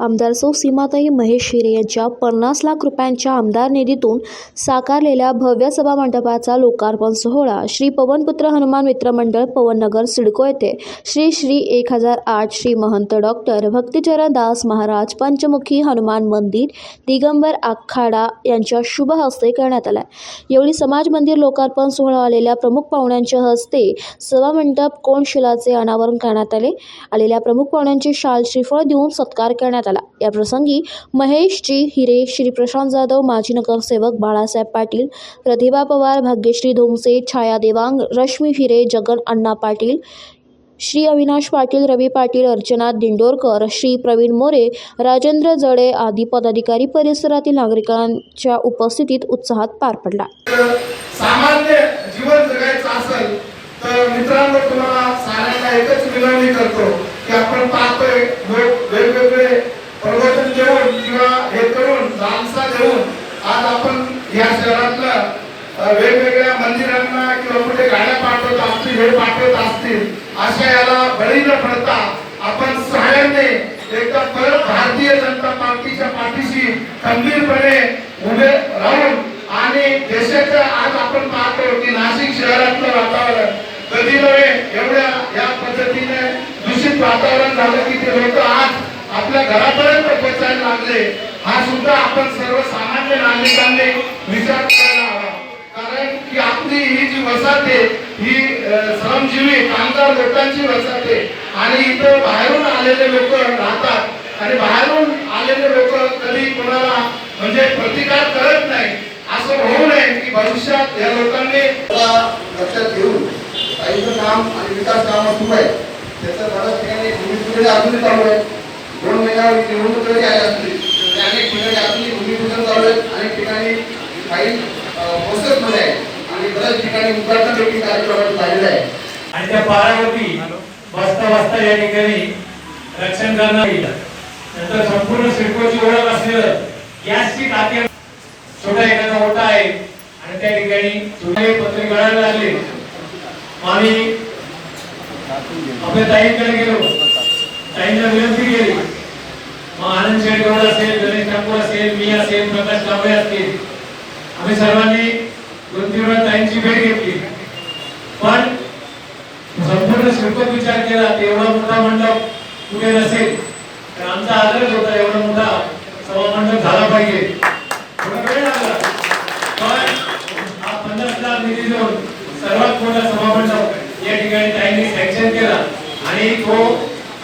आमदार सौ सीमाताई महेश शिरे यांच्या पन्नास लाख रुपयांच्या आमदार निधीतून साकारलेल्या भव्य सभामंडपाचा लोकार्पण सोहळा श्री पवनपुत्र हनुमान मित्र मंडळ पवननगर सिडको येथे श्री श्री एक हजार आठ श्री महंत डॉक्टर भक्तिचरण दास महाराज पंचमुखी हनुमान मंदिर दिगंबर आखाडा यांच्या शुभ हस्ते करण्यात आला यावेळी समाज मंदिर लोकार्पण सोहळा आलेल्या प्रमुख पाहुण्यांच्या हस्ते सभामंडप कोणशिलाचे अनावरण करण्यात आले? आलेल्या प्रमुख पाहुण्यांची शाल श्रीफळ देऊन सत्कार करण्यात आला. याप्रसंगी महेश महेशजी हिरे श्री प्रशांत जाधव माजी नगरसेवक बाळासाहेब पाटील प्रतिभा पवार भाग्यश्री धोमसे छाया देवांग रश्मी हिरे जगन अण्णा पाटील श्री अविनाश पाटील रवी पाटील अर्चना दिंडोरकर श्री प्रवीण मोरे राजेंद्र जडे आदी पदाधिकारी परिसरातील नागरिकांच्या उपस्थितीत उत्साहात पार पडला. सामान्य जीवन जगायचं असेल तर मित्रांनो तुम्हाला सांगायला एकच विनवणी करतो की आपण पाहतोय वेगवेगळे प्रवचन देऊन किंवा हे करून घेऊन आज आपण या शहरातल्या वेगवेगळ्या मंदिरांना किंवा कुठे गाड्या पाठवत असतील हे पाठवत असतील अशा याला बळी न पडता आपण सहाय्याने एकदा परत भारतीय जनता पार्टीच्या पाठीशी खंबीरपणे उभे राहून आणि देशाच्या आज आपण पाहतो की नाशिक शहरातलं वातावरण कधी नव्हे एवढ्या या पद्धतीने दूषित वातावरण झालं की ते लोक आज आपल्या घरापर्यंत लागले. हा सुद्धा आपण सर्वसामान्य नागरिकांनी विचार करायला हवा. कारण की आपली ही जी वसाहत आहे ही श्रमजीवी कामगार लोकांची वसाहत आहे. आणि इथं बाहेरून आलेले लोक राहतात. आणि बाहेरून आलेले लोक कधी कोणाला म्हणजे प्रतिकार करत नाही. असं होऊ नये की भविष्यात या लोकांनी लक्षात घेऊन काहीचं काम आणि विकास कामं सुरू आहे त्याचं बऱ्याच ठिकाणी भूमिपूजन अजूनही चालू आहे दोन महिन्यावर निवडणूक जरी असते. अनेक ठिकाणी आपली भूमिपूजन चालू आहे अनेक ठिकाणी काही प्रोसेसमध्ये आहे आणि बऱ्याच ठिकाणी उद्घाटन देखील कार्यक्रमात झालेला आहे. आणि त्या पारावरती बसता बसता या ठिकाणी रक्षण करणार नंतर संपूर्ण सिडकोची ओळख असलेलं गॅसची टाक्या छोटा एखादा मोठा आहे. आणि त्या ठिकाणी छोटे पत्रे गळायला लागले. आम्ही आपल्या ताईंकडे गेलो. ताईंना विनंती केली. आनंद शेडगौड असेल गणेश ठाकूर असेल मी असेल प्रकाश कांबळे असतील. आम्ही सर्वांनी दोन ताईंची भेट घेतली. पण संपूर्ण शिल्पक विचार केला तेवढा एवढा मोठा मंडप कुठे नसेल. तर आमचा आग्रह होता एवढा मोठा सभा मंडप झाला पाहिजे. थोडा वेळ लागला. पण हा पन्नास लाख निधी देऊन सर्वात मोठा सभा मंडप या ठिकाणी ताईंनी सँक्शन केला. आणि तो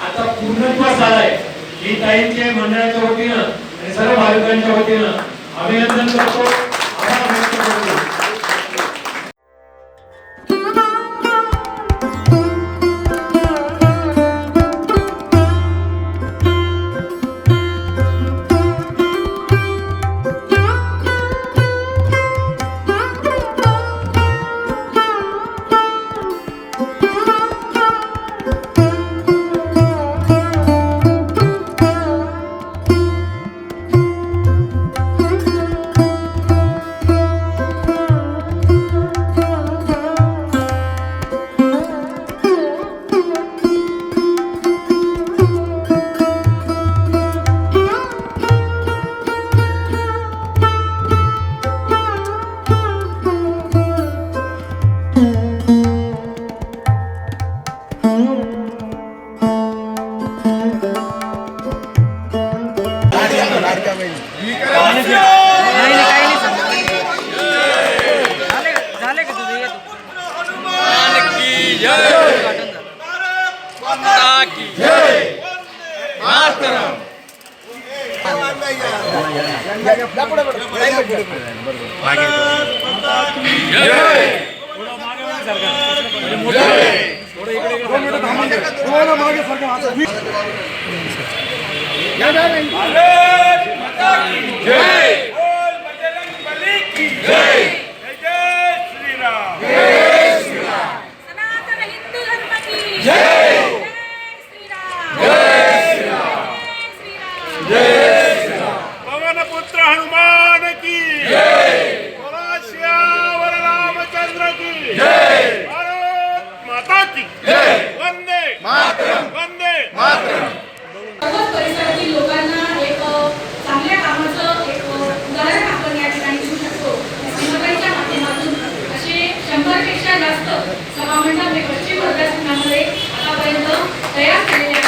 आता पूर्णत्वास आलाय. मी ताईंचे मंडळाच्या वतीनं आणि सर्व भाविकांच्या वतीनं अभिनंदन करतो. आभार व्यक्त करतो. सनातन हिंदू धर्म की जय हनुमान पुत्र हनुमान की। श्यावर रामचंद्र माता की। वंदे। परिसरातील लोकांना एक चांगल्या एक आपण शंभरपेक्षा जास्त हे पश्चिम वर्गासनामध्ये आतापर्यंत तयार केलेले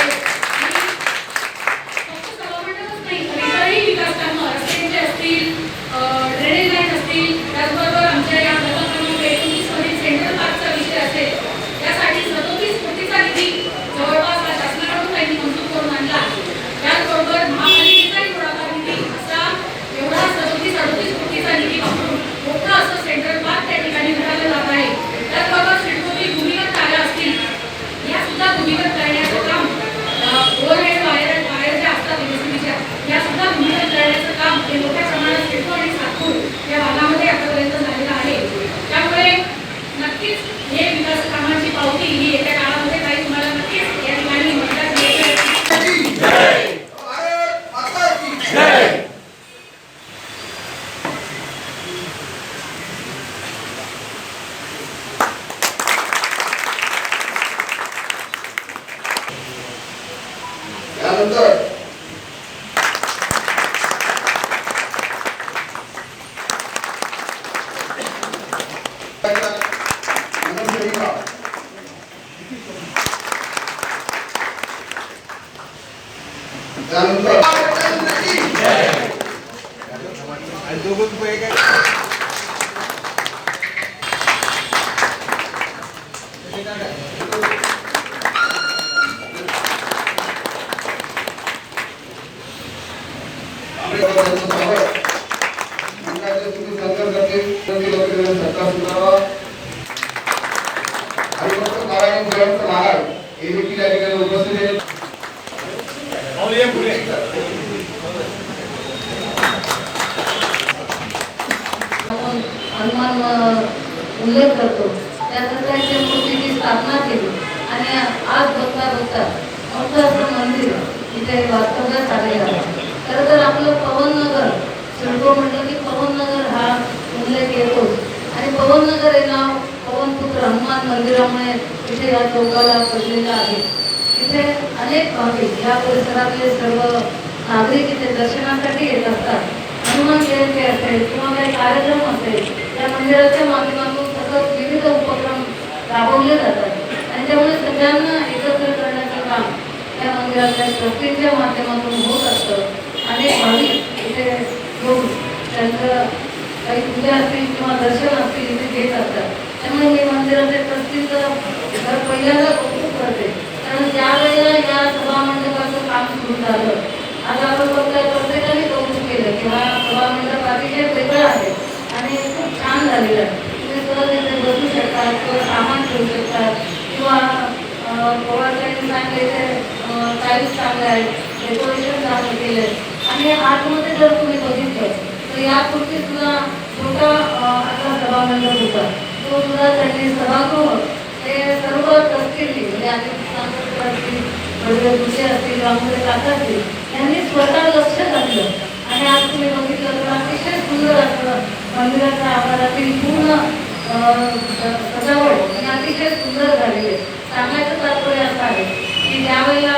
हनुमान उल्लेख करतो. त्यानंतर स्थापना केली. आणि आज बघता बघता मोठं असं मंदिर इथे वास्तव्यात आलेलं आहे. खरं तर आपलं पवननगर सिडको म्हटलं की पवननगर हा उल्लेख येतोच. आणि पवननगर हे नाव पवनपुत्र हनुमान मंदिरामुळे इथे या चौकाला पडलेलं आहे. इथे अनेक भाविक या परिसरातले सर्व नागरिक इथे दर्शनासाठी येत असतात. हनुमान जयंती असेल किंवा काही कार्यक्रम असेल त्या मंदिराच्या माध्यमातून सतत विविध उपक्रम राबवलं जातात आणि त्यामुळे सगळ्यांना एकत्र करण्याचं काम या मंदिराच्या ट्रस्टीच्या माध्यमातून होत असतं. अनेक भाविक इथे येऊन त्यांचं काही पूजा असतील किंवा दर्शन असतील इथे घेत असतात. त्यामुळे मी मंदिराच्या ट्रस्टीचं घर पहिल्यांदा कौतुक करते कारण ज्या वेळेला या सभामंडपाचं काम सुरू झालं. आता आपण बघतोय प्रत्येकाने कौतुक केलं की हा सभामंडप अतिशय वेगळा आहे आणि खूप छान झालेलं आहे. तुम्ही सहज इथे बसू शकता किंवा सामान ठेवू शकता किंवा पवारसाहेबांनी सांगितले इथे चांगले आहेत डेकोरेशन चांगलं केलं आहे आणि आतमध्ये जर तुम्ही बघितलं तर यापूर्वी सुद्धा छोटा आता असा सभामंडप होता. तो सुद्धा त्यांनी सभागृह ते सर्व ट्रस्टींनी म्हणजे आधी सांगत असतील बडवे दुसरे असतील रामपुरे काका असतील यांनी स्वतः लक्ष घातलं. आणि आज तुम्ही बघितलं तर अतिशय सुंदर असं मंदिराच्या आकारातील पूर्ण सजावट आणि अतिशय सुंदर झालेली आहे. सांगायचं तात्पर्य असं आहे की ज्यावेळेला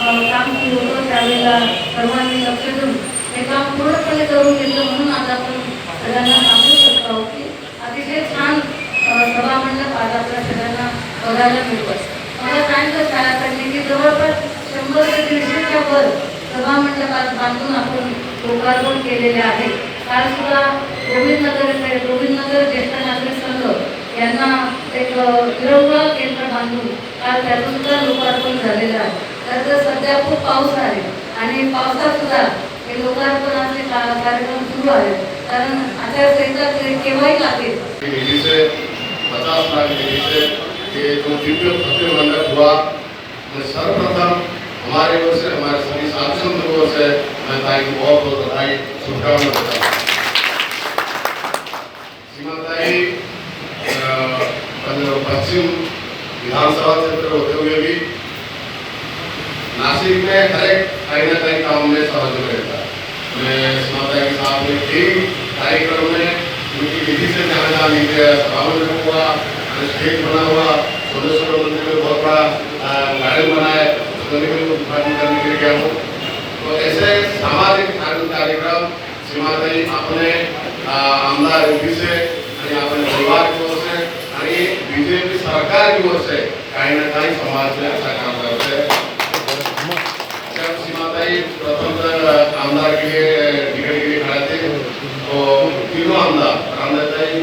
काम सुरू होतं त्यावेळेला सर्वांनी लक्ष देऊन हे काम पूर्णपणे करून घेतलं म्हणून आज आपण सगळ्यांना सांगू शकतो आहोत की अतिशय छान सभा मंडप आज आपल्या सगळ्यांना बघायला मिळतं मला सांगितलं शाळाकडनी की जवळपास शंभर ते दीडशेच्या वर सभा मंडपात बांधून आपण लोकार्पण केलेले आहे. काल सुद्धा गोविंदनगर गोविंदनगर ज्येष्ठ नागरिक संघ यांना एक विरंगुळा केंद्र बांधून काल त्यातून सुद्धा लोकार्पण झालेलं आहे. तर सध्या खूप पाऊस आहे आणि पावसात सुद्धा हे लोकार्पणाचे कार्यक्रम सुरू आहेत कारण आचारसंहिता केव्हाही लागेल. पचास लाख निधि ये जो दिव्य भव्य हुआ सर्वप्रथम हमारे ओर से हमारे सभी सांसद लोगों से मैं ताई को बहुत बहुत बधाई शुभकामनाएं देता हूँ। सीमाताई पश्चिम विधानसभा क्षेत्र होते हुए भी नासिक में हर एक कहीं ना कहीं काम में सहयोग रहता है। मैं सीमाताई के साथ में कई कार्यक्रम में उनकी विधि से जहाँ जहाँ नीचे सभामंडप हुआ स्टेज बना हुआ सोमेश्वर मंदिर में बहुत बड़ा गार्डन बना है उद्घाटन करने के लिए गया हूँ। तो ऐसे सामाजिक धार्मिक कार्यक्रम सीमा अपने अ, आमदार योगी से आणि आपण परिवार की ओर से आणि बीजेपी सरकार की ओर से काही ना काही समाज में काम करत आहे सीमाताई प्रथम तर आमदार के लिए टिकट के लिए आमदार रामदाताई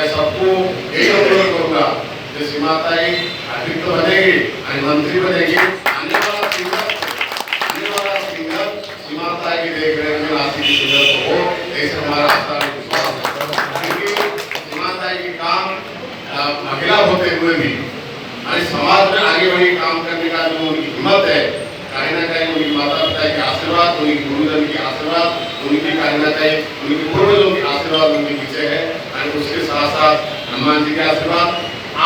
सबको यही अनुरोध करूँगा। कि सीमाताई अध्यक्ष बनेगी आणि मंत्री बनेगी। आने वाला सिंगर आने वाला सिंगर सीमाताई की देख में राशि की सिंगर हो ऐसे हमारा आस्था विश्वास है। क्योंकि सीमाताई की काम महिला होते हुए भी आणि समाज में आगे बढ़ी काम करने का जो उनकी हिम्मत है, कहीं ना कहीं उनकी माता पिता के आशीर्वाद, उनकी गुरुजन के आशीर्वाद, उनकी कहीं ना कहीं हनुमान जी के आशीर्वाद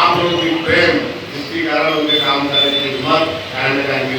आप लोगों की प्रेम जिसके कारण उनके काम करने की हिम्मत कहीं ना